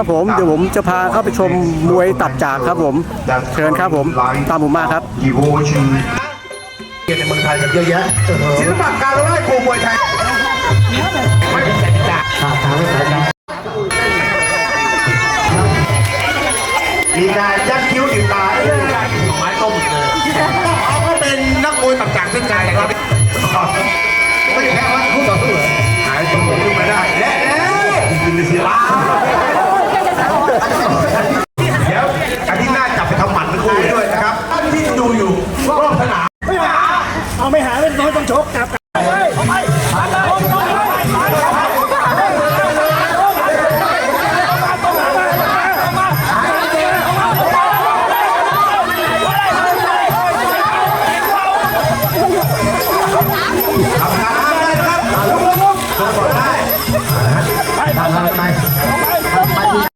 ครับผมเดี๋ยวผมจะพาเข้าไปชมมวยตับจากครับผมเชิญครับผมตามผมมาครับกี่โวชิงในเมืองไทยกันเยอะแยะศิลปะการไล่ครูมวยไทยขาดทางไม่สายกันมีการยักคิ้วติดตาไม้ต้มเลยเขาก็เป็นนักมวยต่างๆเส้นใจครับไม่แพ้ว่าคู่ต่อสู้เหรอหายตัวขึ้นมาได้และแล้ว ไม่หาเล่นน้อยต้องชกกลับไปไปไป